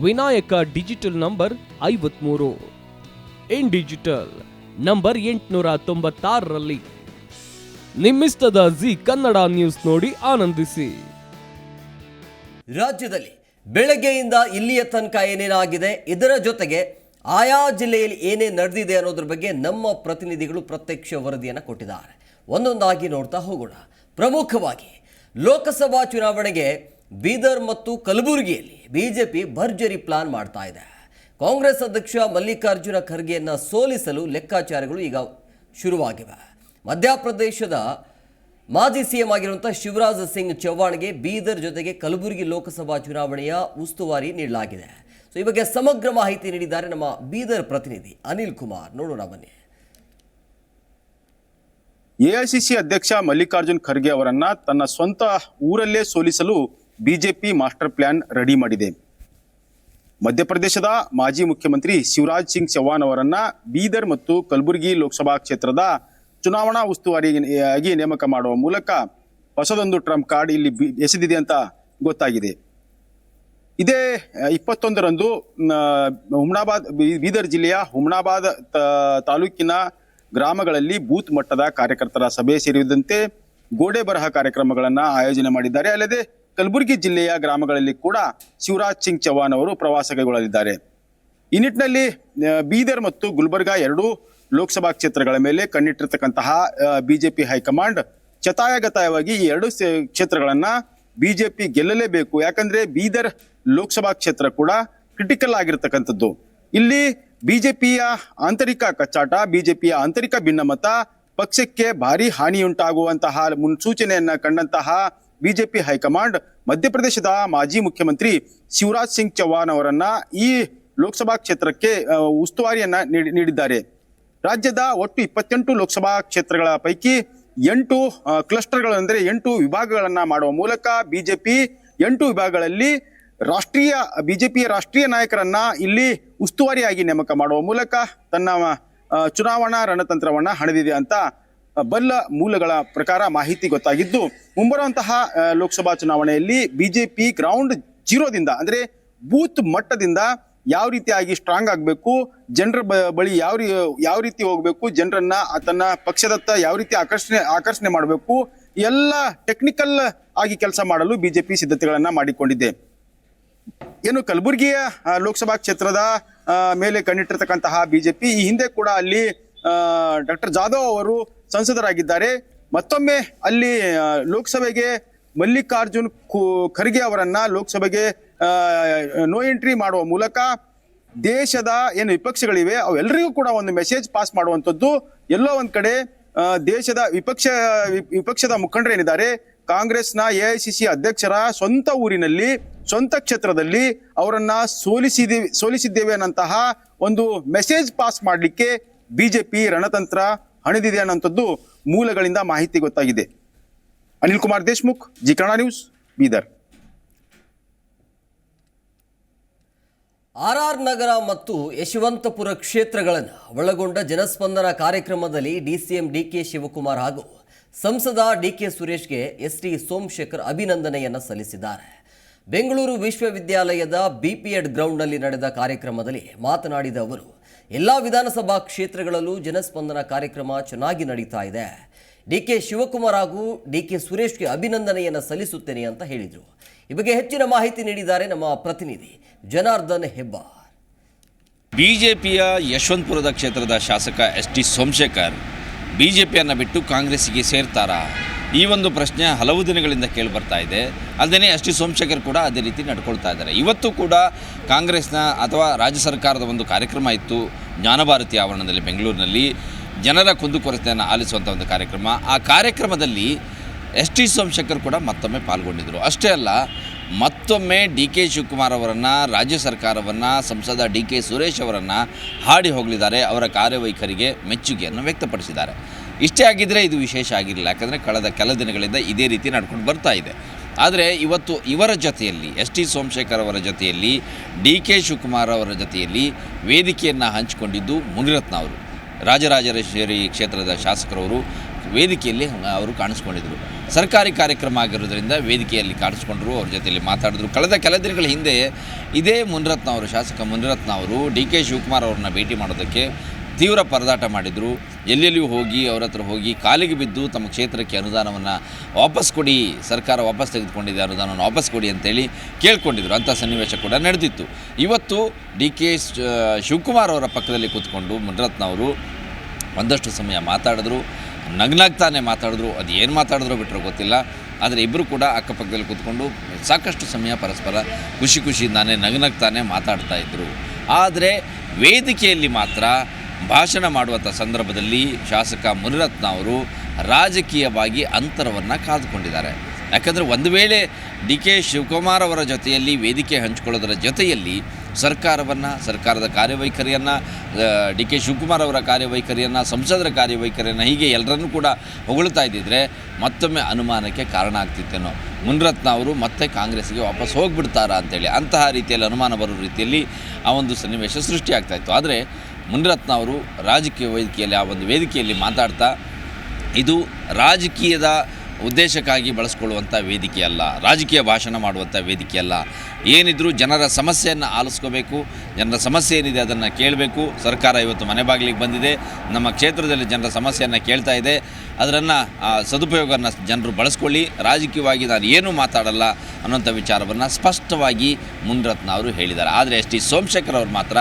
Vinayaka digital number ಐವತ್ಮೂರು. ಇನ್ digital number ಎಂಟುನೂರ ತೊಂಬತ್ತಾರರಲ್ಲಿ. ನಿಮ್ಮಿಸ್ತದ ಜಿ ಕನ್ನಡ ನ್ಯೂಸ್ ನೋಡಿ ಆನಂದಿಸಿ. ರಾಜ್ಯದಲ್ಲಿ ಬೆಳಗ್ಗೆಯಿಂದ ಇಲ್ಲಿಯ ತನಕ ಏನೇನಾಗಿದೆ, ಇದರ ಜೊತೆಗೆ ಆಯಾ ಜಿಲ್ಲೆಯಲ್ಲಿ ಏನೇ ನಡೆದಿದೆ ಅನ್ನೋದ್ರ ಬಗ್ಗೆ ನಮ್ಮ ಪ್ರತಿನಿಧಿಗಳು ಪ್ರತ್ಯಕ್ಷ ವರದಿಯನ್ನು ಕೊಟ್ಟಿದ್ದಾರೆ. ಒಂದೊಂದಾಗಿ ನೋಡ್ತಾ ಹೋಗೋಣ. ಪ್ರಮುಖವಾಗಿ ಲೋಕಸಭಾ ಚುನಾವಣೆಗೆ ಬೀದರ್ ಮತ್ತು ಕಲಬುರಗಿಯಲ್ಲಿ ಬಿಜೆಪಿ ಭರ್ಜರಿ ಪ್ಲಾನ್ ಮಾಡ್ತಾ ಇದೆ. ಕಾಂಗ್ರೆಸ್ ಅಧ್ಯಕ್ಷ ಮಲ್ಲಿಕಾರ್ಜುನ ಖರ್ಗೆಯನ್ನ ಸೋಲಿಸಲು ಲೆಕ್ಕಾಚಾರಗಳು ಈಗ ಶುರುವಾಗಿವೆ. ಮಧ್ಯಪ್ರದೇಶದ ಮಾಜಿ ಸಿಎಂ ಆಗಿರುವಂಥ ಶಿವರಾಜ್ ಸಿಂಗ್ ಚೌಹಾಣ್ಗೆ ಬೀದರ್ ಜೊತೆಗೆ ಕಲಬುರಗಿ ಲೋಕಸಭಾ ಚುನಾವಣೆಯ ಉಸ್ತುವಾರಿ ನೀಡಲಾಗಿದೆ. ಸೊ ಈ ಬಗ್ಗೆ ಸಮಗ್ರ ಮಾಹಿತಿ ನೀಡಿದ್ದಾರೆ ನಮ್ಮ ಬೀದರ್ ಪ್ರತಿನಿಧಿ ಅನಿಲ್ ಕುಮಾರ್. ನೋಡೋಣ ಬನ್ನಿ. ಎಐಸಿಸಿ ಅಧ್ಯಕ್ಷ ಮಲ್ಲಿಕಾರ್ಜುನ್ ಖರ್ಗೆ ಅವರನ್ನ ತನ್ನ ಸ್ವಂತ ಊರಲ್ಲೇ ಸೋಲಿಸಲು ಬಿಜೆಪಿ ಮಾಸ್ಟರ್ ಪ್ಲಾನ್ ರೆಡಿ ಮಾಡಿದೆ. ಮಧ್ಯಪ್ರದೇಶದ ಮಾಜಿ ಮುಖ್ಯಮಂತ್ರಿ ಶಿವರಾಜ್ ಸಿಂಗ್ ಚೌಹಾಣ್ ಅವರನ್ನು ಬೀದರ್ ಮತ್ತು ಕಲಬುರಗಿ ಲೋಕಸಭಾ ಕ್ಷೇತ್ರದ ಚುನಾವಣಾ ಉಸ್ತುವಾರಿಯಾಗಿ ನೇಮಕ ಮಾಡುವ ಮೂಲಕ ಹೊಸದೊಂದು ಟ್ರಂಪ್ ಕಾರ್ಡ್ ಇಲ್ಲಿ ಎಸೆದಿದೆ ಅಂತ ಗೊತ್ತಾಗಿದೆ. ಇದೇ ಇಪ್ಪತ್ತೊಂದರಂದು ಹುಮ್ನಾಬಾದ್ ಬೀದರ್ ಜಿಲ್ಲೆಯ ಹುಮ್ನಾಬಾದ್ ತಾಲೂಕಿನ ಗ್ರಾಮಗಳಲ್ಲಿ ಬೂತ್ ಮಟ್ಟದ ಕಾರ್ಯಕರ್ತರ ಸಭೆ ಸೇರಿದಂತೆ ಗೋಡೆ ಬರಹ ಕಾರ್ಯಕ್ರಮಗಳನ್ನು ಆಯೋಜನೆ ಮಾಡಿದ್ದಾರೆ. ಅಲ್ಲದೆ ಕಲಬುರಗಿ ಜಿಲ್ಲೆಯ ಗ್ರಾಮಗಳಲ್ಲಿ ಕೂಡ ಶಿವರಾಜ್ ಸಿಂಗ್ ಚೌಹಾಣ್ ಅವರು ಪ್ರವಾಸ ಕೈಗೊಳ್ಳಲಿದ್ದಾರೆ. ಈ ನಿಟ್ಟಿನಲ್ಲಿ ಬೀದರ್ ಮತ್ತು ಗುಲ್ಬರ್ಗಾ ಎರಡೂ ಲೋಕಸಭಾ ಕ್ಷೇತ್ರಗಳ ಮೇಲೆ ಕಣ್ಣಿಟ್ಟಿರ್ತಕ್ಕಂತಹ ಬಿಜೆಪಿ ಹೈಕಮಾಂಡ್ ಚತಾಯಗತಾಯವಾಗಿ ಈ ಎರಡು ಕ್ಷೇತ್ರಗಳನ್ನು ಬಿಜೆಪಿ ಗೆಲ್ಲಲೇಬೇಕು. ಯಾಕಂದ್ರೆ ಬೀದರ್ ಲೋಕಸಭಾ ಕ್ಷೇತ್ರ ಕೂಡ ಕ್ರಿಟಿಕಲ್ ಆಗಿರ್ತಕ್ಕಂಥದ್ದು. ಇಲ್ಲಿ ಬಿಜೆಪಿಯ ಆಂತರಿಕ ಕಚ್ಚಾಟ, ಬಿಜೆಪಿಯ ಆಂತರಿಕ ಭಿನ್ನಮತ ಪಕ್ಷಕ್ಕೆ ಭಾರಿ ಹಾನಿಯುಂಟಾಗುವಂತಹ ಮುನ್ಸೂಚನೆಯನ್ನ ಕಂಡಂತಹ ಬಿಜೆಪಿ ಹೈಕಮಾಂಡ್ ಮಧ್ಯಪ್ರದೇಶದ ಮಾಜಿ ಮುಖ್ಯಮಂತ್ರಿ ಶಿವರಾಜ್ ಸಿಂಗ್ ಚೌಹಾಣ್ ಅವರನ್ನ ಈ ಲೋಕಸಭಾ ಕ್ಷೇತ್ರಕ್ಕೆ ಉಸ್ತುವಾರಿಯನ್ನ ನೀಡಿ- ನೀಡಿದ್ದಾರೆ. ರಾಜ್ಯದ ಒಟ್ಟು ಇಪ್ಪತ್ತೆಂಟು ಲೋಕಸಭಾ ಕ್ಷೇತ್ರಗಳ ಪೈಕಿ ಎಂಟು ಆ, ಕ್ಲಸ್ಟರ್ಗಳು ಅಂದರೆ ಎಂಟು ವಿಭಾಗಗಳನ್ನ ಮಾಡುವ ಮೂಲಕ ಬಿಜೆಪಿ ಎಂಟು ವಿಭಾಗಗಳಲ್ಲಿ ರಾಷ್ಟ್ರೀಯ ಬಿಜೆಪಿಯ ರಾಷ್ಟ್ರೀಯ ನಾಯಕರನ್ನ ಇಲ್ಲಿ ಉಸ್ತುವಾರಿಯಾಗಿ ನೇಮಕ ಮಾಡುವ ಮೂಲಕ ತನ್ನ ಚುನಾವಣಾ ರಣತಂತ್ರವನ್ನ ಹಣದಿದೆ ಅಂತ ಬಲ್ಲ ಮೂಲಗಳ ಪ್ರಕಾರ ಮಾಹಿತಿ ಗೊತ್ತಾಗಿದ್ದು, ಮುಂಬರುವಂತಹ ಲೋಕಸಭಾ ಚುನಾವಣೆಯಲ್ಲಿ ಬಿಜೆಪಿ ಗ್ರೌಂಡ್ ಜೀರೋದಿಂದ ಅಂದ್ರೆ ಬೂತ್ ಮಟ್ಟದಿಂದ ಯಾವ ರೀತಿಯಾಗಿ ಸ್ಟ್ರಾಂಗ್ ಆಗಬೇಕು, ಜನರ ಬಳಿ ಯಾವ ಯಾವ ರೀತಿ ಹೋಗಬೇಕು, ಜನರನ್ನ ತನ್ನ ಪಕ್ಷದತ್ತ ಯಾವ ರೀತಿ ಆಕರ್ಷಣೆ ಆಕರ್ಷಣೆ ಮಾಡಬೇಕು, ಎಲ್ಲ ಟೆಕ್ನಿಕಲ್ ಆಗಿ ಕೆಲಸ ಮಾಡಲು ಬಿಜೆಪಿ ಸಿದ್ಧತೆಗಳನ್ನ ಮಾಡಿಕೊಂಡಿದೆ. ಏನು ಕಲಬುರಗಿಯ ಲೋಕಸಭಾ ಕ್ಷೇತ್ರದ ಮೇಲೆ ಕಣ್ಣಿಟ್ಟಿರ್ತಕ್ಕಂತಹ ಬಿಜೆಪಿ, ಈ ಹಿಂದೆ ಕೂಡ ಅಲ್ಲಿ ಡಾಕ್ಟರ್ ಜಾಧವ್ ಅವರು ಸಂಸದರಾಗಿದ್ದಾರೆ. ಮತ್ತೊಮ್ಮೆ ಅಲ್ಲಿ ಲೋಕಸಭೆಗೆ ಮಲ್ಲಿಕಾರ್ಜುನ್ ಖರ್ಗೆ ಅವರನ್ನ ಲೋಕಸಭೆಗೆ ನೋ ಎಂಟ್ರಿ ಮಾಡುವ ಮೂಲಕ ದೇಶದ ಏನು ವಿಪಕ್ಷಗಳಿವೆ, ಅವೆಲ್ಲರಿಗೂ ಕೂಡ ಒಂದು ಮೆಸೇಜ್ ಪಾಸ್ ಮಾಡುವಂಥದ್ದು. ಎಲ್ಲೋ ಒಂದು ಕಡೆ ದೇಶದ ವಿಪಕ್ಷ ವಿಪಕ್ಷದ ಮುಖಂಡರೇನಿದ್ದಾರೆ ಕಾಂಗ್ರೆಸ್ನ ಎ ಐ ಸಿ ಅಧ್ಯಕ್ಷರ ಸ್ವಂತ ಊರಿನಲ್ಲಿ, ಸ್ವಂತ ಕ್ಷೇತ್ರದಲ್ಲಿ ಅವರನ್ನ ಸೋಲಿಸಿದೆ, ಸೋಲಿಸಿದ್ದೇವೆ ಅನ್ನಂತಹ ಒಂದು ಮೆಸೇಜ್ ಪಾಸ್ ಮಾಡಲಿಕ್ಕೆ ಬಿಜೆಪಿ ರಣತಂತ್ರ ಹಣಿದಿದೆ ಅನ್ನೋಂಥದ್ದು ಮೂಲಗಳಿಂದ ಮಾಹಿತಿ ಗೊತ್ತಾಗಿದೆ. Anil Kumar Deshmukh, Zee Kannada news, Bidar. R R Nagar ಮತ್ತು ಯಶವಂತಪುರ ಕ್ಷೇತ್ರಗಳನ್ನು ಒಳಗೊಂಡ ಜನಸ್ಪಂದನ ಕಾರ್ಯಕ್ರಮದಲ್ಲಿ ಡಿಸಿಎಂ ಡಿಕೆ ಶಿವಕುಮಾರ್ ಹಾಗೂ ಸಂಸದ ಡಿಕೆ ಸುರೇಶ್ಗೆ ಎಸ್ ಟಿ ಸೋಮಶೇಖರ್ ಅಭಿನಂದನೆಯನ್ನು ಸಲ್ಲಿಸಿದ್ದಾರೆ. ಬೆಂಗಳೂರು ವಿಶ್ವವಿದ್ಯಾಲಯದ ಬಿಪಿಎಡ್ ಗ್ರೌಂಡ್ನಲ್ಲಿ ನಡೆದ ಕಾರ್ಯಕ್ರಮದಲ್ಲಿ ಮಾತನಾಡಿದ ಅವರು ಎಲ್ಲ ವಿಧಾನಸಭಾ ಕ್ಷೇತ್ರಗಳಲ್ಲೂ ಜನಸ್ಪಂದನ ಕಾರ್ಯಕ್ರಮ ಚೆನ್ನಾಗಿ ನಡೀತಾ ಇದೆ. ಡಿ ಕೆ ಶಿವಕುಮಾರ್ ಹಾಗೂ ಡಿ ಕೆ ಸುರೇಶ್ಗೆ ಅಭಿನಂದನೆಯನ್ನು ಸಲ್ಲಿಸುತ್ತೇನೆ ಅಂತ ಹೇಳಿದರು. ಈ ಬಗ್ಗೆ ಹೆಚ್ಚಿನ ಮಾಹಿತಿ ನೀಡಿದ್ದಾರೆ ನಮ್ಮ ಪ್ರತಿನಿಧಿ ಜನಾರ್ದನ್ ಹೆಬ್ಬಾರ್. ಬಿಜೆಪಿಯ ಯಶವಂತಪುರದ ಕ್ಷೇತ್ರದ ಶಾಸಕ ಎಸ್ ಟಿ ಸೋಮಶೇಖರ್ ಬಿಜೆಪಿಯನ್ನು ಬಿಟ್ಟು ಕಾಂಗ್ರೆಸ್ಸಿಗೆ ಸೇರ್ತಾರಾ? ಈ ಒಂದು ಪ್ರಶ್ನೆ ಹಲವು ದಿನಗಳಿಂದ ಕೇಳಿ ಬರ್ತಾ ಇದೆ. ಅಲ್ಲದೆ ಎಸ್ ಟಿ ಸೋಮಶೇಖರ್ ಕೂಡ ಅದೇ ರೀತಿ ನಡ್ಕೊಳ್ತಾ ಇದ್ದಾರೆ. ಇವತ್ತು ಕೂಡ ಕಾಂಗ್ರೆಸ್ನ ಅಥವಾ ರಾಜ್ಯ ಸರ್ಕಾರದ ಒಂದು ಕಾರ್ಯಕ್ರಮ ಇತ್ತು, ಜ್ಞಾನಭಾರತಿ ಆವರಣದಲ್ಲಿ ಬೆಂಗಳೂರಿನಲ್ಲಿ. ಜನರ ಕುಂದುಕೊರತೆಯನ್ನು ಆಲಿಸುವಂಥ ಒಂದು ಕಾರ್ಯಕ್ರಮ. ಆ ಕಾರ್ಯಕ್ರಮದಲ್ಲಿ ಎಸ್ ಟಿ ಸೋಮಶೇಖರ್ ಕೂಡ ಮತ್ತೊಮ್ಮೆ ಪಾಲ್ಗೊಂಡಿದ್ದರು ಅಷ್ಟೇ ಅಲ್ಲ, ಮತ್ತೊಮ್ಮೆ ಡಿ ಕೆ ಶಿವಕುಮಾರ್ ಅವರನ್ನು, ರಾಜ್ಯ ಸರ್ಕಾರವನ್ನು, ಸಂಸದ ಡಿ ಕೆ ಸುರೇಶ್ ಅವರನ್ನು ಹಾಡಿ ಹೋಗಲಿದ್ದಾರೆ. ಅವರ ಕಾರ್ಯವೈಖರಿಗೆ ಮೆಚ್ಚುಗೆಯನ್ನು ವ್ಯಕ್ತಪಡಿಸಿದ್ದಾರೆ. ಇಷ್ಟೇ ಆಗಿದ್ದರೆ ಇದು ವಿಶೇಷ ಆಗಿರಲಿಲ್ಲ. ಯಾಕಂದರೆ ಕಳೆದ ಕೆಲ ದಿನಗಳಿಂದ ಇದೇ ರೀತಿ ನಡ್ಕೊಂಡು ಬರ್ತಾ ಇದೆ. ಆದರೆ ಇವತ್ತು ಇವರ ಜೊತೆಯಲ್ಲಿ ಎಸ್ ಟಿ ಸೋಮಶೇಖರ್ ಅವರ ಜೊತೆಯಲ್ಲಿ ಡಿ ಕೆ ಶಿವಕುಮಾರ್ ಅವರ ಜೊತೆಯಲ್ಲಿ ವೇದಿಕೆಯನ್ನು ಹಂಚಿಕೊಂಡಿದ್ದು ಮುನಿರತ್ನ ಅವರು. ರಾಜರಾಜೇಶ್ವರಿ ಕ್ಷೇತ್ರದ ಶಾಸಕರವರು ವೇದಿಕೆಯಲ್ಲಿ ಅವರು ಕಾಣಿಸ್ಕೊಂಡಿದ್ದರು ಸರ್ಕಾರಿ ಕಾರ್ಯಕ್ರಮ ಆಗಿರೋದ್ರಿಂದ ವೇದಿಕೆಯಲ್ಲಿ ಕಾಣಿಸ್ಕೊಂಡ್ರು, ಅವ್ರ ಜೊತೆಯಲ್ಲಿ ಮಾತಾಡಿದ್ರು. ಕಳೆದ ಕೆಲ ದಿನಗಳ ಹಿಂದೆ ಇದೇ ಮುನಿರತ್ನ ಅವರು, ಶಾಸಕ ಮುನಿರತ್ನ ಅವರು ಡಿ ಕೆ ಶಿವಕುಮಾರ್ ಅವ್ರನ್ನ ಭೇಟಿ ಮಾಡೋದಕ್ಕೆ ತೀವ್ರ ಪರದಾಟ ಮಾಡಿದರು. ಎಲ್ಲೆಲ್ಲಿಯೂ ಹೋಗಿ ಅವ್ರ ಹತ್ರ ಹೋಗಿ ಕಾಲಿಗೆ ಬಿದ್ದು ತಮ್ಮ ಕ್ಷೇತ್ರಕ್ಕೆ ಅನುದಾನವನ್ನು ವಾಪಸ್ ಕೊಡಿ, ಸರ್ಕಾರ ವಾಪಸ್ ತೆಗೆದುಕೊಂಡಿದೆ ಅನುದಾನವನ್ನು ವಾಪಸ್ ಕೊಡಿ ಅಂತೇಳಿ ಕೇಳ್ಕೊಂಡಿದ್ರು. ಅಂಥ ಸನ್ನಿವೇಶ ಕೂಡ ನಡೆದಿತ್ತು. ಇವತ್ತು ಡಿ ಕೆ ಶಿವಕುಮಾರ್ ಅವರ ಪಕ್ಕದಲ್ಲಿ ಕೂತ್ಕೊಂಡು ಮುನಿರತ್ನ ಅವರು ಒಂದಷ್ಟು ಸಮಯ ಮಾತಾಡಿದ್ರು. ನಗ್ನಾಗ್ತಾನೆ ಮಾತಾಡಿದ್ರು. ಅದು ಏನು ಮಾತಾಡಿದ್ರು ಬಿಟ್ಟರೆ ಗೊತ್ತಿಲ್ಲ. ಆದರೆ ಇಬ್ಬರು ಕೂಡ ಅಕ್ಕಪಕ್ಕದಲ್ಲಿ ಕೂತ್ಕೊಂಡು ಸಾಕಷ್ಟು ಸಮಯ ಪರಸ್ಪರ ಖುಷಿ ಖುಷಿಯಿಂದಾನೆ ನಗ್ನಗ್ತಾನೆ ಮಾತಾಡ್ತಾ ಇದ್ದರು ಆದರೆ ವೇದಿಕೆಯಲ್ಲಿ ಮಾತ್ರ ಭಾಷಣ ಮಾಡುವಂಥ ಸಂದರ್ಭದಲ್ಲಿ ಶಾಸಕ ಮುನಿರತ್ನ ಅವರು ರಾಜಕೀಯವಾಗಿ ಅಂತರವನ್ನು ಕಾದುಕೊಂಡಿದ್ದಾರೆ. ಯಾಕಂದರೆ ಒಂದು ವೇಳೆ ಡಿ ಕೆ ಶಿವಕುಮಾರ್ ಅವರ ಜೊತೆಯಲ್ಲಿ ವೇದಿಕೆ ಹಂಚಿಕೊಳ್ಳೋದರ ಜೊತೆಯಲ್ಲಿ ಸರ್ಕಾರವನ್ನು, ಸರ್ಕಾರದ ಕಾರ್ಯವೈಖರಿಯನ್ನು ಡಿ ಕೆ ಶಿವಕುಮಾರ್ ಅವರ ಕಾರ್ಯವೈಖರಿಯನ್ನು, ಸಂಸದರ ಕಾರ್ಯವೈಖರಿಯನ್ನು ಹೀಗೆ ಎಲ್ಲರನ್ನೂ ಕೂಡ ಹೊಗಳ್ತಾ ಇದ್ದಿದ್ರೆ ಮತ್ತೊಮ್ಮೆ ಅನುಮಾನಕ್ಕೆ ಕಾರಣ ಆಗ್ತಿತ್ತೇನೋ. ಮುನಿರತ್ನ ಅವರು ಮತ್ತೆ ಕಾಂಗ್ರೆಸ್ಗೆ ವಾಪಸ್ ಹೋಗಿಬಿಡ್ತಾರಾ ಅಂತೇಳಿ ಅಂತಹ ರೀತಿಯಲ್ಲಿ ಅನುಮಾನ ಬರೋ ರೀತಿಯಲ್ಲಿ ಆ ಒಂದು ಸನ್ನಿವೇಶ ಸೃಷ್ಟಿಯಾಗ್ತಾಯಿತ್ತು ಆದರೆ ಮುನಿರತ್ನ ಅವರು ರಾಜಕೀಯ ವೇದಿಕೆಯಲ್ಲಿ, ಆ ಒಂದು ವೇದಿಕೆಯಲ್ಲಿ ಮಾತಾಡ್ತಾ, ಇದು ರಾಜಕೀಯದ ಉದ್ದೇಶಕ್ಕಾಗಿ ಬಳಸ್ಕೊಳ್ಳುವಂಥ ವೇದಿಕೆ ಅಲ್ಲ ರಾಜಕೀಯ ಭಾಷಣ ಮಾಡುವಂಥ ವೇದಿಕೆ ಅಲ್ಲ ಏನಿದ್ರೂ ಜನರ ಸಮಸ್ಯೆಯನ್ನು ಆಲಿಸ್ಕೋಬೇಕು, ಜನರ ಸಮಸ್ಯೆ ಏನಿದೆ ಅದನ್ನು ಕೇಳಬೇಕು. ಸರ್ಕಾರ ಇವತ್ತು ಮನೆ ಬಾಗಿಲಿಗೆ ಬಂದಿದೆ, ನಮ್ಮ ಕ್ಷೇತ್ರದಲ್ಲಿ ಜನರ ಸಮಸ್ಯೆಯನ್ನು ಕೇಳ್ತಾ ಇದೆ. ಅದನ್ನು ಸದುಪಯೋಗವನ್ನು ಜನರು ಬಳಸ್ಕೊಳ್ಳಿ. ರಾಜಕೀಯವಾಗಿ ನಾನು ಏನೂ ಮಾತಾಡಲ್ಲ ಅನ್ನೋಂಥ ವಿಚಾರವನ್ನು ಸ್ಪಷ್ಟವಾಗಿ ಮುನ್ರತ್ನ ಅವರು ಹೇಳಿದ್ದಾರೆ. ಆದರೆ ಎಸ್ ಟಿ ಸೋಮಶೇಖರ್ ಅವರು ಮಾತ್ರ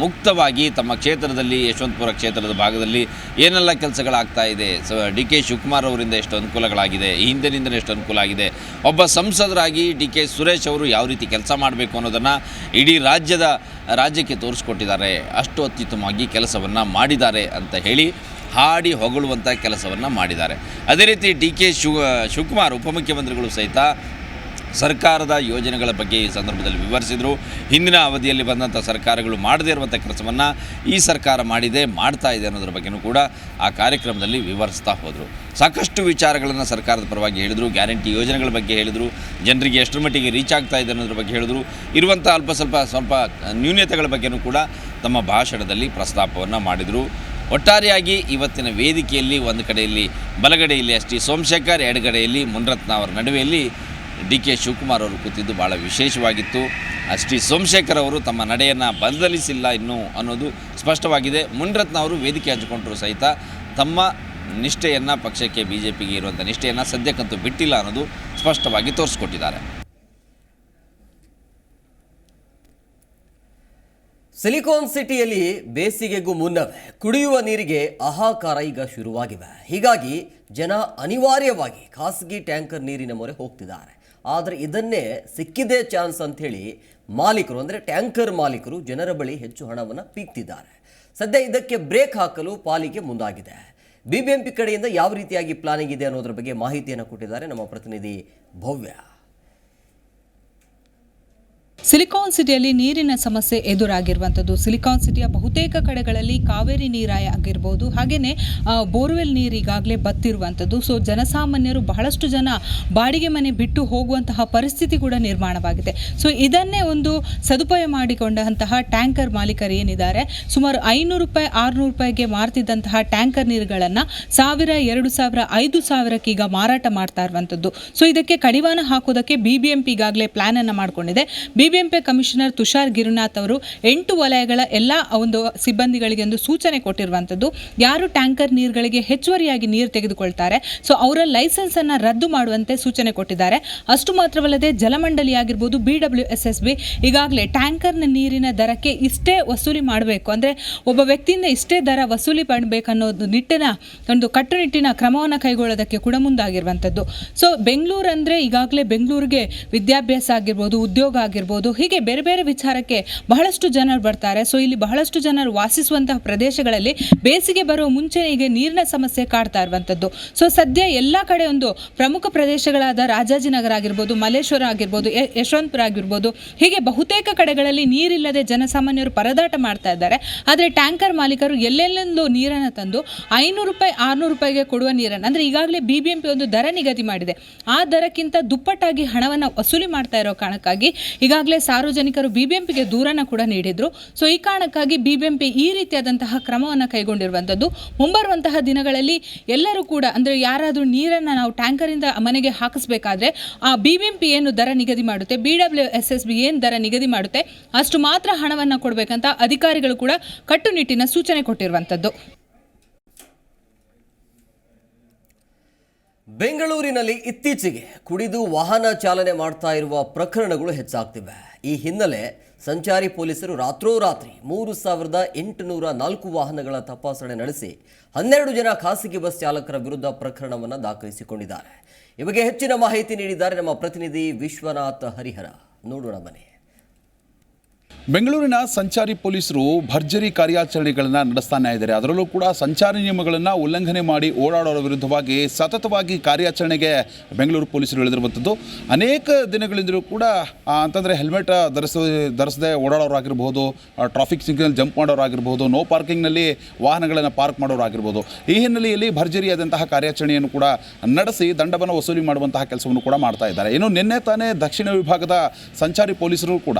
ಮುಕ್ತವಾಗಿ ತಮ್ಮ ಕ್ಷೇತ್ರದಲ್ಲಿ, ಯಶವಂತಪುರ ಕ್ಷೇತ್ರದ ಭಾಗದಲ್ಲಿ ಏನೆಲ್ಲ ಕೆಲಸಗಳಾಗ್ತಾ ಇದೆ? ಸೊ ಡಿ ಕೆ ಶಿವಕುಮಾರ್ ಅವರಿಂದ ಎಷ್ಟು ಅನುಕೂಲಗಳಾಗಿದೆ? ಈ ಹಿಂದಿನಿಂದಲೇ ಎಷ್ಟು ಅನುಕೂಲ ಆಗಿದೆ? ಒಬ್ಬ ಸಂಸದರಾಗಿ ಡಿ ಕೆ ಸುರೇಶ್ ಅವರು ಯಾವ ರೀತಿ ಕೆಲಸ ಮಾಡಬೇಕು ಅನ್ನೋದನ್ನು ಇಡೀ ರಾಜ್ಯದ ರಾಜ್ಯಕ್ಕೆ ತೋರಿಸ್ಕೊಟ್ಟಿದ್ದಾರೆ. ಅಷ್ಟು ಅತ್ಯುತ್ತಮವಾಗಿ ಕೆಲಸವನ್ನು ಮಾಡಿದ್ದಾರೆ ಅಂತ ಹೇಳಿ ಹಾಡಿ ಹೊಗಳುವಂಥ ಕೆಲಸವನ್ನು ಮಾಡಿದ್ದಾರೆ. ಅದೇ ರೀತಿ ಡಿ ಕೆ ಶಿವ, ಶಿವಕುಮಾರ್ ಉಪಮುಖ್ಯಮಂತ್ರಿಗಳು ಸಹಿತ ಸರ್ಕಾರದ ಯೋಜನೆಗಳ ಬಗ್ಗೆ ಈ ಸಂದರ್ಭದಲ್ಲಿ ವಿವರಿಸಿದರು. ಹಿಂದಿನ ಅವಧಿಯಲ್ಲಿ ಬಂದಂಥ ಸರ್ಕಾರಗಳು ಮಾಡದೇ ಇರುವಂಥ ಕೆಲಸವನ್ನು ಈ ಸರ್ಕಾರ ಮಾಡಿದೆ, ಮಾಡ್ತಾ ಇದೆ ಅನ್ನೋದ್ರ ಬಗ್ಗೆನೂ ಕೂಡ ಆ ಕಾರ್ಯಕ್ರಮದಲ್ಲಿ ವಿವರಿಸ್ತಾ ಹೋದರು. ಸಾಕಷ್ಟು ವಿಚಾರಗಳನ್ನು ಸರ್ಕಾರದ ಪರವಾಗಿ ಹೇಳಿದರು, ಗ್ಯಾರಂಟಿ ಯೋಜನೆಗಳ ಬಗ್ಗೆ ಹೇಳಿದರು, ಜನರಿಗೆ ಎಷ್ಟರ ಮಟ್ಟಿಗೆ ರೀಚ್ ಆಗ್ತಾ ಇದೆ ಅನ್ನೋದ್ರ ಬಗ್ಗೆ ಹೇಳಿದರು. ಇರುವಂಥ ಅಲ್ಪ ಸ್ವಲ್ಪ ಸ್ವಲ್ಪ ನ್ಯೂನ್ಯತೆಗಳ ಬಗ್ಗೆನೂ ಕೂಡ ತಮ್ಮ ಭಾಷಣದಲ್ಲಿ ಪ್ರಸ್ತಾಪವನ್ನು ಮಾಡಿದರು. ಒಟ್ಟಾರೆಯಾಗಿ ಇವತ್ತಿನ ವೇದಿಕೆಯಲ್ಲಿ, ಒಂದು ಕಡೆಯಲ್ಲಿ ಬಲಗಡೆಯಲ್ಲಿ ಎಸ್ ಟಿ ಸೋಮಶೇಖರ್ ಎಡಗಡೆಯಲ್ಲಿ ಮುನ್ರತ್ನ ಅವರ ನಡುವೆಯಲ್ಲಿ ಡಿ ಕೆ ಶಿವಕುಮಾರ್ ಅವರು ಕೂತಿದ್ದು ಭಾಳ ವಿಶೇಷವಾಗಿತ್ತು. ಎಸ್ ಟಿ ಸೋಮಶೇಖರ್ ಅವರು ತಮ್ಮ ನಡೆಯನ್ನು ಬದಲಿಸಿಲ್ಲ ಇನ್ನೂ ಅನ್ನೋದು ಸ್ಪಷ್ಟವಾಗಿದೆ. ಮುನ್ರತ್ನ ಅವರು ವೇದಿಕೆ ಹಂಚಿಕೊಂಡರು ಸಹಿತ ತಮ್ಮ ನಿಷ್ಠೆಯನ್ನು ಪಕ್ಷಕ್ಕೆ ಬಿ ಜೆ ಪಿಗೆ ಇರುವಂಥ ನಿಷ್ಠೆಯನ್ನು ಸದ್ಯಕ್ಕಂತೂ ಬಿಟ್ಟಿಲ್ಲ ಅನ್ನೋದು ಸ್ಪಷ್ಟವಾಗಿ ತೋರಿಸ್ಕೊಟ್ಟಿದ್ದಾರೆ. ಸಿಲಿಕಾನ್ ಸಿಟಿಯಲ್ಲಿ ಬೇಸಿಗೆಗೂ ಮುನ್ನವೇ ಕುಡಿಯುವ ನೀರಿಗೆ ಹಾಹಾಕಾರ ಈಗ ಶುರುವಾಗಿವೆ. ಹೀಗಾಗಿ ಜನ ಅನಿವಾರ್ಯವಾಗಿ ಖಾಸಗಿ ಟ್ಯಾಂಕರ್ ನೀರಿನ ಮೊರೆ ಹೋಗ್ತಿದ್ದಾರೆ. ಆದರೆ ಇದನ್ನೇ ಸಿಕ್ಕಿದೆ ಚಾನ್ಸ್ ಅಂಥೇಳಿ ಮಾಲೀಕರು, ಅಂದರೆ ಟ್ಯಾಂಕರ್ ಮಾಲೀಕರು ಜನರ ಬಳಿ ಹೆಚ್ಚು ಹಣವನ್ನು ಪೀಕ್ತಿದ್ದಾರೆ. ಸದ್ಯ ಇದಕ್ಕೆ ಬ್ರೇಕ್ ಹಾಕಲು ಪಾಲಿಕೆ ಮುಂದಾಗಿದೆ. ಬಿಬಿಎಂಪಿ ಕಡೆಯಿಂದ ಯಾವ ರೀತಿಯಾಗಿ ಪ್ಲಾನಿಂಗ್ ಇದೆ ಅನ್ನೋದ್ರ ಬಗ್ಗೆ ಮಾಹಿತಿಯನ್ನು ಕೊಟ್ಟಿದ್ದಾರೆ ನಮ್ಮ ಪ್ರತಿನಿಧಿ ಭವ್ಯ. ಸಿಲಿಕಾನ್ ಸಿಟಿಯಲ್ಲಿ ನೀರಿನ ಸಮಸ್ಯೆ ಎದುರಾಗಿರುವಂಥದ್ದು. ಸಿಲಿಕಾನ್ ಸಿಟಿಯ ಬಹುತೇಕ ಕಡೆಗಳಲ್ಲಿ ಕಾವೇರಿ ನೀರಾಯ ಆಗಿರ್ಬೋದು ಹಾಗೆಯೇ ಬೋರ್ವೆಲ್ ನೀರು ಈಗಾಗಲೇ ಬತ್ತಿರುವಂಥದ್ದು. ಸೊ, ಜನಸಾಮಾನ್ಯರು ಬಹಳಷ್ಟು ಜನ ಬಾಡಿಗೆ ಮನೆ ಬಿಟ್ಟು ಹೋಗುವಂತಹ ಪರಿಸ್ಥಿತಿ ಕೂಡ ನಿರ್ಮಾಣವಾಗಿದೆ. ಸೊ, ಇದನ್ನೇ ಒಂದು ಸದುಪಾಯ ಮಾಡಿಕೊಂಡಂತಹ ಟ್ಯಾಂಕರ್ ಮಾಲೀಕರು ಏನಿದ್ದಾರೆ, ಸುಮಾರು ಐನೂರು ರೂಪಾಯಿ, ಆರುನೂರು ರೂಪಾಯಿಗೆ ಮಾರ್ತಿದ್ದಂತಹ ಟ್ಯಾಂಕರ್ ನೀರುಗಳನ್ನು ಸಾವಿರ, ಎರಡು ಸಾವಿರ, ಐದು ಸಾವಿರಕ್ಕೆ ಈಗ ಮಾರಾಟ ಮಾಡ್ತಾ ಇರುವಂಥದ್ದು. ಸೊ, ಇದಕ್ಕೆ ಕಡಿವಾಣ ಹಾಕೋದಕ್ಕೆ ಬಿ ಬಿ ಎಂ ಪಿ ಈಗಾಗಲೇ ಪ್ಲಾನ್ ಅನ್ನು ಮಾಡಿಕೊಂಡಿದೆ. B B M P commissioner Tushar Girinath ಅವರು ಎಂಟು ವಲಯಗಳ ಎಲ್ಲ ಒಂದು ಸಿಬ್ಬಂದಿಗಳಿಗೆ ಒಂದು ಸೂಚನೆ ಕೊಟ್ಟಿರುವಂಥದ್ದು. ಯಾರು ಟ್ಯಾಂಕರ್ ನೀರುಗಳಿಗೆ ಹೆಚ್ಚುವರಿಯಾಗಿ ನೀರು ತೆಗೆದುಕೊಳ್ತಾರೆ. ಸೊ, ಅವರ ಲೈಸೆನ್ಸ್ ಅನ್ನು ರದ್ದು ಮಾಡುವಂತೆ ಸೂಚನೆ ಕೊಟ್ಟಿದ್ದಾರೆ. ಅಷ್ಟು ಮಾತ್ರವಲ್ಲದೆ ಜಲಮಂಡಳಿ ಆಗಿರ್ಬೋದು B W S S B ಈಗಾಗಲೇ ಟ್ಯಾಂಕರ್ನ ನೀರಿನ ದರಕ್ಕೆ ಇಷ್ಟೇ ವಸೂಲಿ ಮಾಡಬೇಕು. ಅಂದರೆ ಒಬ್ಬ ವ್ಯಕ್ತಿಯಿಂದ ಇಷ್ಟೇ ದರ ವಸೂಲಿ ಮಾಡಬೇಕು ಅನ್ನೋದು ನಿಟ್ಟಿನ ಒಂದು ಕಟ್ಟುನಿಟ್ಟಿನ ಕ್ರಮವನ್ನು ಕೈಗೊಳ್ಳೋದಕ್ಕೆ ಕೂಡ ಮುಂದಾಗಿರುವಂಥದ್ದು. ಸೊ, ಬೆಂಗಳೂರು ಅಂದರೆ ಈಗಾಗಲೇ ಬೆಂಗಳೂರಿಗೆ ವಿದ್ಯಾಭ್ಯಾಸ ಆಗಿರ್ಬೋದು, ಉದ್ಯೋಗ ಆಗಿರ್ಬೋದು ಆಗಿರ್ಬೋದು ಹೀಗೆ ಬೇರೆ ಬೇರೆ ವಿಚಾರಕ್ಕೆ ಬಹಳಷ್ಟು ಜನರು ಬರ್ತಾರೆ. ಸೊ ಇಲ್ಲಿ ಬಹಳಷ್ಟು ಜನರು ವಾಸಿಸುವಂತಹ ಪ್ರದೇಶಗಳಲ್ಲಿ ಬೇಸಿಗೆ ಬರುವ ಮುಂಚೆ ಈಗ ನೀರಿನ ಸಮಸ್ಯೆ ಕಾಡ್ತಾ ಇರುವಂಥದ್ದು. ಸೊ ಸದ್ಯ ಎಲ್ಲ ಕಡೆ ಒಂದು ಪ್ರಮುಖ ಪ್ರದೇಶಗಳಾದ ರಾಜಾಜಿನಗರ ಆಗಿರ್ಬೋದು, ಮಲ್ಲೇಶ್ವರ ಆಗಿರ್ಬೋದು ಯಶವಂತಪುರ ಆಗಿರ್ಬೋದು, ಹೀಗೆ ಬಹುತೇಕ ಕಡೆಗಳಲ್ಲಿ ನೀರಿಲ್ಲದೆ ಜನಸಾಮಾನ್ಯರು ಪರದಾಟ ಮಾಡ್ತಾ ಇದ್ದಾರೆ. ಆದರೆ ಟ್ಯಾಂಕರ್ ಮಾಲೀಕರು ಎಲ್ಲೆಲ್ಲೊಂದು ನೀರನ್ನು ತಂದು ಐನೂರು ರೂಪಾಯಿ, ಆರುನೂರು ರೂಪಾಯಿಗೆ ಕೊಡುವ ನೀರನ್ನು, ಅಂದರೆ ಈಗಾಗಲೇ ಬಿ ಒಂದು ದರ ನಿಗದಿ ಮಾಡಿದೆ. ಆ ದರಕ್ಕಿಂತ ದುಪ್ಪಟ್ಟಾಗಿ ಹಣವನ್ನು ವಸೂಲಿ ಮಾಡ್ತಾ ಇರೋ ಕಾರಣಕ್ಕಾಗಿ ಈಗಾಗಲೇ ಸಾರ್ವಜನಿಕರು ಬಿಬಿಎಂಪಿಗೆ ದೂರನ್ನು ಕೂಡ ನೀಡಿದ್ರು. ಸೊ ಈ ಕಾರಣಕ್ಕಾಗಿ ಬಿಬಿಎಂಪಿ ಈ ರೀತಿಯಾದಂತಹ ಕ್ರಮವನ್ನು ಕೈಗೊಂಡಿರುವಂಥದ್ದು ಮುಂಬರುವಂತಹ ದಿನಗಳಲ್ಲಿ ಎಲ್ಲರೂ ಕೂಡ, ಅಂದರೆ ಯಾರಾದರೂ ನೀರನ್ನು ನಾವು ಟ್ಯಾಂಕರಿಂದ ಮನೆಗೆ ಹಾಕಿಸ್ಬೇಕಾದ್ರೆ ಆ ಬಿಬಿಎಂಪಿ ಏನು ದರ ನಿಗದಿ ಮಾಡುತ್ತೆ? B W S S B ಏನು ದರ ನಿಗದಿ ಮಾಡುತ್ತೆ? ಅಷ್ಟು ಮಾತ್ರ ಹಣವನ್ನು ಕೊಡಬೇಕಂತ ಅಧಿಕಾರಿಗಳು ಕೂಡ ಕಟ್ಟುನಿಟ್ಟಿನ ಸೂಚನೆ ಕೊಟ್ಟಿರುವಂಥದ್ದು ಬೆಂಗಳೂರಿನಲ್ಲಿ ಇತ್ತೀಚೆಗೆ ಕುಡಿದು ವಾಹನ ಚಾಲನೆ ಮಾಡ್ತಾ ಇರುವ ಪ್ರಕರಣಗಳು ಹೆಚ್ಚಾಗ್ತಿವೆ. ಈ ಹಿನ್ನೆಲೆ ಸಂಚಾರಿ ಪೊಲೀಸರು ರಾತ್ರೋರಾತ್ರಿ ಮೂರು ಸಾವಿರದ ಎಂಟುನೂರ ನಾಲ್ಕು ವಾಹನಗಳ ತಪಾಸಣೆ ನಡೆಸಿ ಹನ್ನೆರಡು ಜನ ಖಾಸಗಿ ಬಸ್ ಚಾಲಕರ ವಿರುದ್ಧ ಪ್ರಕರಣವನ್ನು ದಾಖಲಿಸಿಕೊಂಡಿದ್ದಾರೆ. ಈ ಬಗ್ಗೆ ಹೆಚ್ಚಿನ ಮಾಹಿತಿ ನೀಡಿದ್ದಾರೆ ನಮ್ಮ ಪ್ರತಿನಿಧಿ ವಿಶ್ವನಾಥ್ ಹರಿಹರ. ನೋಡೋಣ ಬನ್ನಿ. ಬೆಂಗಳೂರಿನ ಸಂಚಾರಿ ಪೊಲೀಸರು ಭರ್ಜರಿ ಕಾರ್ಯಾಚರಣೆಗಳನ್ನು ನಡೆಸ್ತಾನೆ ಇದ್ದಾರೆ. ಅದರಲ್ಲೂ ಕೂಡ ಸಂಚಾರಿ ನಿಯಮಗಳನ್ನು ಉಲ್ಲಂಘನೆ ಮಾಡಿ ಓಡಾಡೋರ ವಿರುದ್ಧವಾಗಿ ಸತತವಾಗಿ ಕಾರ್ಯಾಚರಣೆಗೆ ಬೆಂಗಳೂರು ಪೊಲೀಸರು ಇಳಿದಿರುವಂಥದ್ದು ಅನೇಕ ದಿನಗಳಿಂದಲೂ ಕೂಡ ಅಂತಂದರೆ ಹೆಲ್ಮೆಟ್ ಧರಿಸ, ಧರಿಸದೆ ಓಡಾಡೋರಾಗಿರ್ಬೋದು ಟ್ರಾಫಿಕ್ ಸಿಗ್ನಲ್ ಜಂಪ್ ಮಾಡೋರಾಗಿರ್ಬೋದು ನೋ ಪಾರ್ಕಿಂಗ್ನಲ್ಲಿ ವಾಹನಗಳನ್ನು ಪಾರ್ಕ್ ಮಾಡೋರಾಗಿರ್ಬೋದು ಈ ಹಿನ್ನೆಲೆಯಲ್ಲಿ ಭರ್ಜರಿಯಾದಂತಹ ಕಾರ್ಯಾಚರಣೆಯನ್ನು ಕೂಡ ನಡೆಸಿ ದಂಡವನ್ನು ವಸೂಲಿ ಮಾಡುವಂತಹ ಕೆಲಸವನ್ನು ಕೂಡ ಮಾಡ್ತಾ ಇದ್ದಾರೆ. ಇನ್ನು ನಿನ್ನೆ ತಾನೇ ದಕ್ಷಿಣ ವಿಭಾಗದ ಸಂಚಾರಿ ಪೊಲೀಸರು ಕೂಡ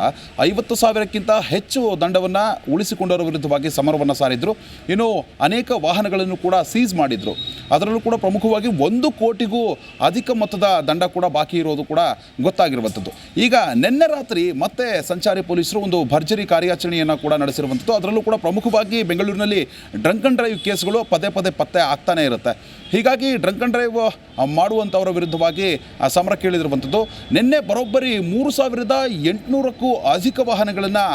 ಐವತ್ತು ಸಾವಿರಕ್ಕಿಂತ ಹೆಚ್ಚು ದಂಡವನ್ನು ಉಳಿಸಿಕೊಂಡವರ ವಿರುದ್ಧವಾಗಿ ಸಮರವನ್ನು ಸಾರಿದ್ರು. ಇನ್ನು ಅನೇಕ ವಾಹನಗಳನ್ನು ಕೂಡ ಸೀಸ್ ಮಾಡಿದ್ರು. ಅದರಲ್ಲೂ ಕೂಡ ಪ್ರಮುಖವಾಗಿ ಒಂದು ಕೋಟಿಗೂ ಅಧಿಕ ಮೊತ್ತದ ದಂಡ ಕೂಡ ಬಾಕಿ ಇರೋದು ಕೂಡ ಗೊತ್ತಾಗಿರುವಂಥದ್ದು. ಈಗ ನಿನ್ನೆ ರಾತ್ರಿ ಮತ್ತೆ ಸಂಚಾರಿ ಪೊಲೀಸರು ಒಂದು ಭರ್ಜರಿ ಕಾರ್ಯಾಚರಣೆಯನ್ನು ಕೂಡ ನಡೆಸಿರುವಂಥದ್ದು. ಅದರಲ್ಲೂ ಕೂಡ ಪ್ರಮುಖವಾಗಿ ಬೆಂಗಳೂರಿನಲ್ಲಿ ಡ್ರಂಕ್ ಅಂಡ್ ಡ್ರೈವ್ ಕೇಸ್ಗಳು ಪದೇ ಪದೇ ಪತ್ತೆ ಆಗ್ತಾನೆ ಇರುತ್ತೆ. ಹೀಗಾಗಿ ಡ್ರಂಕ್ ಅಂಡ್ ಡ್ರೈವ್ ಮಾಡುವಂಥವರ ವಿರುದ್ಧವಾಗಿ ಸಮರ ಕೇಳಿದಿರುವಂಥದ್ದು. ನಿನ್ನೆ ಬರೋಬ್ಬರಿ ಮೂರು ಸಾವಿರದ ಎಂಟುನೂರಕ್ಕೂ ಅಧಿಕ ವಾಹನಗಳನ್ನು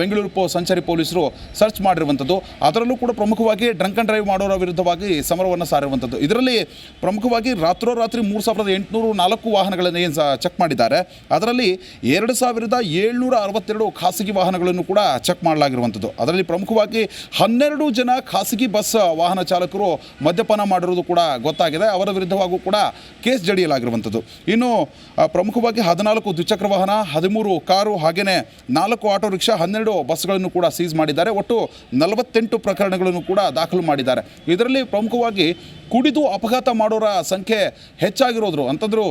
ಬೆಂಗಳೂರು ಪೋ ಸಂಚಾರಿ ಪೊಲೀಸರು ಸರ್ಚ್ ಮಾಡಿರುವಂಥದ್ದು. ಅದರಲ್ಲೂ ಕೂಡ ಪ್ರಮುಖವಾಗಿ ಡ್ರಂಕ್ ಅಂಡ್ ಡ್ರೈವ್ ಮಾಡೋರ ವಿರುದ್ಧವಾಗಿ ಸಮರವನ್ನು ಸಾರಿರುವಂಥದ್ದು. ಇದರಲ್ಲಿ ಪ್ರಮುಖವಾಗಿ ರಾತ್ರೋರಾತ್ರಿ ಮೂರು ಸಾವಿರದ ಎಂಟುನೂರು ನಾಲ್ಕು ವಾಹನಗಳನ್ನು ಏನು ಚೆಕ್ ಮಾಡಿದ್ದಾರೆ. ಅದರಲ್ಲಿ ಎರಡು ಸಾವಿರದ ಏಳ್ನೂರ ಅರವತ್ತೆರಡು ಖಾಸಗಿ ವಾಹನಗಳನ್ನು ಕೂಡ ಚೆಕ್ ಮಾಡಲಾಗಿರುವಂಥದ್ದು. ಅದರಲ್ಲಿ ಪ್ರಮುಖವಾಗಿ ಹನ್ನೆರಡು ಜನ ಖಾಸಗಿ ಬಸ್ ವಾಹನ ಚಾಲಕರು ಮದ್ಯಪಾನ ಮಾಡಿರೋದು ಕೂಡ ಗೊತ್ತಾಗಿದೆ. ಅವರ ವಿರುದ್ಧವಾಗೂ ಕೂಡ ಕೇಸ್ ಜಡಿಯಲಾಗಿರುವಂಥದ್ದು. ಇನ್ನು ಪ್ರಮುಖವಾಗಿ ಹದಿನಾಲ್ಕು ದ್ವಿಚಕ್ರ ವಾಹನ, ಹದಿಮೂರು ಕಾರು ಹಾಗೆಯೇ ನಾಲ್ಕು ಆಟೋ ರಿಕ್ಷಾ ಹನ್ನೆರಡು ಬಸ್ಗಳನ್ನು ಕೂಡ ಸೀಸ್ ಮಾಡಿದ್ದಾರೆ. ಒಟ್ಟು ನಲವತ್ತೆಂಟು ಪ್ರಕರಣಗಳನ್ನು ಕೂಡ ದಾಖಲು ಮಾಡಿದ್ದಾರೆ. ಇದರಲ್ಲಿ ಪ್ರಮುಖವಾಗಿ ಕುಡಿದು ಅಪಘಾತ ಮಾಡೋರ ಸಂಖ್ಯೆ ಹೆಚ್ಚಾಗಿರೋದ್ರು. ಅಂತಂದ್ರು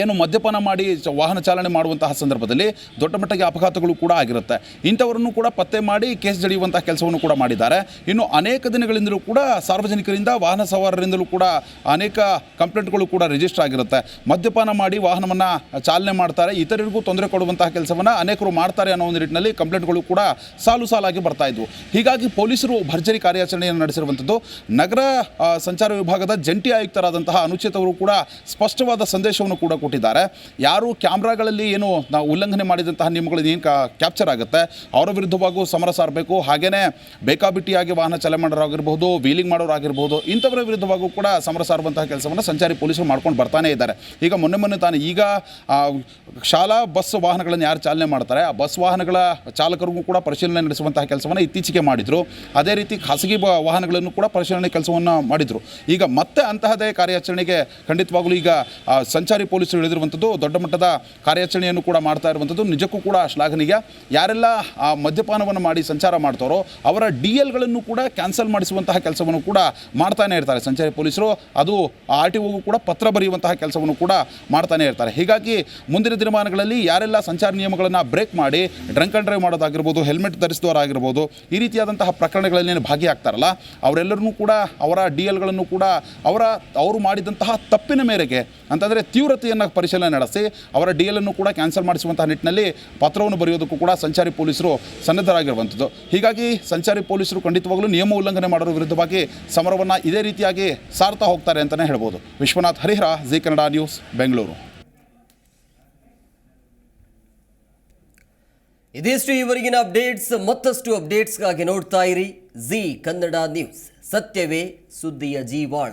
ಏನು ಮದ್ಯಪಾನ ಮಾಡಿ ವಾಹನ ಚಾಲನೆ ಮಾಡುವಂತಹ ಸಂದರ್ಭದಲ್ಲಿ ದೊಡ್ಡ ಮಟ್ಟಿಗೆ ಅಪಘಾತಗಳು ಕೂಡ ಆಗಿರುತ್ತೆ. ಇಂಥವರನ್ನು ಕೂಡ ಪತ್ತೆ ಮಾಡಿ ಕೇಸ್ ಜಡಿಯುವಂತಹ ಕೆಲಸವನ್ನು ಕೂಡ ಮಾಡಿದ್ದಾರೆ. ಇನ್ನು ಅನೇಕ ದಿನಗಳಿಂದಲೂ ಕೂಡ ಸಾರ್ವಜನಿಕರಿಂದ ವಾಹನ ಸವಾರರಿಂದಲೂ ಕೂಡ ಅನೇಕ ಕಂಪ್ಲೇಂಟ್ಗಳು ಕೂಡ ರಿಜಿಸ್ಟರ್ ಆಗಿರುತ್ತೆ. ಮದ್ಯಪಾನ ಮಾಡಿ ವಾಹನವನ್ನು ಚಾಲನೆ ಮಾಡ್ತಾರೆ. ಇತರರಿಗೂ ತೊಂದರೆ ಕೊಡುವಂತಹ ಕೆಲಸವನ್ನು ಅನೇಕರು ಮಾಡ್ತಾರೆ ಅನ್ನೋ ಒಂದು ನಿಟ್ಟಿನಲ್ಲಿ ಕಂಪ್ಲೇಂಟ್ಗಳು ಕೂಡ ಸಾಲು ಸಾಲಾಗಿ ಬರ್ತಾ ಇದ್ವು. ಹೀಗಾಗಿ ಪೊಲೀಸರು ಭರ್ಜರಿ ಕಾರ್ಯಾಚರಣೆಯನ್ನು ನಡೆಸಿರುವಂಥದ್ದು, ನಗರ ಸಂಚಾರ ವಿಭಾಗದ ಜಂಟಿ ಆಯುಕ್ತರಾದಂತಹ ಅನುಚಿತ್ ಅವರು ಕೂಡ ಸ್ಪಷ್ಟವಾದ ಸಂದೇಶವನ್ನು ಕೂಡ ಕೊಟ್ಟಿದ್ದಾರೆ. ಯಾರು ಕ್ಯಾಮ್ರಾಗಳಲ್ಲಿ ಏನು ನಾವು ಉಲ್ಲಂಘನೆ ಮಾಡಿದಂತಹ ನಿಯಮಗಳು ಏನು ಕ್ಯಾಪ್ಚರ್ ಆಗುತ್ತೆ? ಅವರ ವಿರುದ್ಧವಾಗೂ ಸಮರ ಸಾರಬೇಕು. ಹಾಗೆಯೇ ಬೇಕಾಬಿಟ್ಟಿಯಾಗಿ ವಾಹನ ಚಲನೆ ಮಾಡೋರಾಗಿರ್ಬೋದು, ವೀಲಿಂಗ್ ಮಾಡೋರಾಗಿರ್ಬೋದು, ಇಂಥವರ ವಿರುದ್ಧವಾಗೂ ಕೂಡ ಸಮರ ಸಾರುವಂತಹ ಕೆಲಸವನ್ನು ಸಂಚಾರಿ ಪೊಲೀಸರು ಮಾಡ್ಕೊಂಡು ಬರ್ತಾನೆ ಇದ್ದಾರೆ. ಈಗ ಮೊನ್ನೆ ಮೊನ್ನೆ ತಾನು ಈಗ ಶಾಲಾ, ಬಸ್ ವಾಹನಗಳನ್ನು ಯಾರು ಚಾಲನೆ ಮಾಡ್ತಾರೆ? ಆ ಬಸ್ ವಾಹನಗಳ ಚಾಲಕರಿಗೂ ಕೂಡ ಪರಿಶೀಲನೆ ನಡೆಸುವಂತಹ ಕೆಲಸವನ್ನು ಇತ್ತೀಚೆಗೆ ಮಾಡಿದರು. ಅದೇ ರೀತಿ ಖಾಸಗಿ ವಾಹನಗಳನ್ನು ಕೂಡ ಪರಿಶೀಲನೆ ಕೆಲಸವನ್ನು ಮಾಡಿದರು. ಈಗ ಮತ್ತೆ ಅಂತಹದೇ ಕಾರ್ಯಾಚರಣೆಗೆ ಖಂಡಿತವಾಗಲೂ ಈಗ ಸಂಚಾರಿ ಸಂಚಾರಿ ಪೊಲೀಸರು ಇಳಿದಿರುವಂಥದ್ದು ದೊಡ್ಡ ಮಟ್ಟದ ಕಾರ್ಯಾಚರಣೆಯನ್ನು ಕೂಡ ಮಾಡ್ತಾ ಇರುವಂಥದ್ದು, ನಿಜಕ್ಕೂ ಕೂಡ ಶ್ಲಾಘನೀಯ. ಯಾರೆಲ್ಲ ಆ ಮದ್ಯಪಾನವನ್ನು ಮಾಡಿ ಸಂಚಾರ ಮಾಡ್ತಾರೋ, ಅವರ ಡಿ ಎಲ್ಗಳನ್ನು ಕೂಡ ಕ್ಯಾನ್ಸಲ್ ಮಾಡಿಸುವಂತಹ ಕೆಲಸವನ್ನು ಕೂಡ ಮಾಡ್ತಾನೆ ಇರ್ತಾರೆ ಸಂಚಾರಿ ಪೊಲೀಸರು. ಅದು ಆರ್ ಟಿ ಒಗೂ ಕೂಡ ಪತ್ರ ಬರೆಯುವಂತಹ ಕೆಲಸವನ್ನು ಕೂಡ ಮಾಡ್ತಾನೆ ಇರ್ತಾರೆ. ಹೀಗಾಗಿ ಮುಂದಿನ ದಿನಮಾನಗಳಲ್ಲಿ ಯಾರೆಲ್ಲ ಸಂಚಾರ ನಿಯಮಗಳನ್ನು ಬ್ರೇಕ್ ಮಾಡಿ, ಡ್ರಂಕ್ ಆ್ಯಂಡ್ ಡ್ರೈವ್ ಮಾಡೋದಾಗಿರ್ಬೋದು, ಹೆಲ್ಮೆಟ್ ಧರಿಸಿದವರಾಗಿರ್ಬೋದು, ಈ ರೀತಿಯಾದಂತಹ ಪ್ರಕರಣಗಳಲ್ಲಿ ಭಾಗಿಯಾಗ್ತಾರಲ್ಲ, ಅವರೆಲ್ಲರನ್ನೂ ಕೂಡ, ಅವರ ಡಿ ಎಲ್ಗಳನ್ನು ಕೂಡ, ಅವರ, ಅವರು ಮಾಡಿದಂತಹ ತಪ್ಪಿನ ಮೇರೆಗೆ, ಅಂತಂದರೆ ತೀವ್ರತೆಯನ್ನು ಪರಿಶೀಲನೆ ನಡೆಸಿ ಅವರ ಡಿ ಎಲ್ ಅನ್ನು ಕೂಡ ಕ್ಯಾನ್ಸಲ್ ಮಾಡಿಸುವಂತಹ ನಿಟ್ಟಿನಲ್ಲಿ ಪತ್ರವನ್ನು ಬರೆಯೋದಕ್ಕೂ ಕೂಡ ಸಂಚಾರಿ ಪೊಲೀಸರು ಸನ್ನದ್ಧರಾಗಿರುವಂಥದ್ದು. ಹೀಗಾಗಿ ಸಂಚಾರಿ ಪೊಲೀಸರು ಖಂಡಿತವಾಗಲೂ ನಿಯಮ ಉಲ್ಲಂಘನೆ ಮಾಡೋರ ವಿರುದ್ಧವಾಗಿ ಸಮರವನ್ನು ಇದೇ ರೀತಿಯಾಗಿ ಸಾರ್ತಾ ಹೋಗ್ತಾರೆ ಅಂತಲೇ ಹೇಳ್ಬೋದು. Vishwanath Harihar, Zee Kannada news, Bengaluru. ಇದಿಷ್ಟು ಇವರಿಗಿನ ಅಪ್ಡೇಟ್ಸ್. ಮತ್ತಷ್ಟು ಅಪ್ಡೇಟ್ಸ್ಗಾಗಿ ನೋಡ್ತಾ ಇರಿ ಜಿ ಕನ್ನಡ ನ್ಯೂಸ್. ಸತ್ಯವೇ ಸುದ್ದಿಯ ಜೀವಾಳ.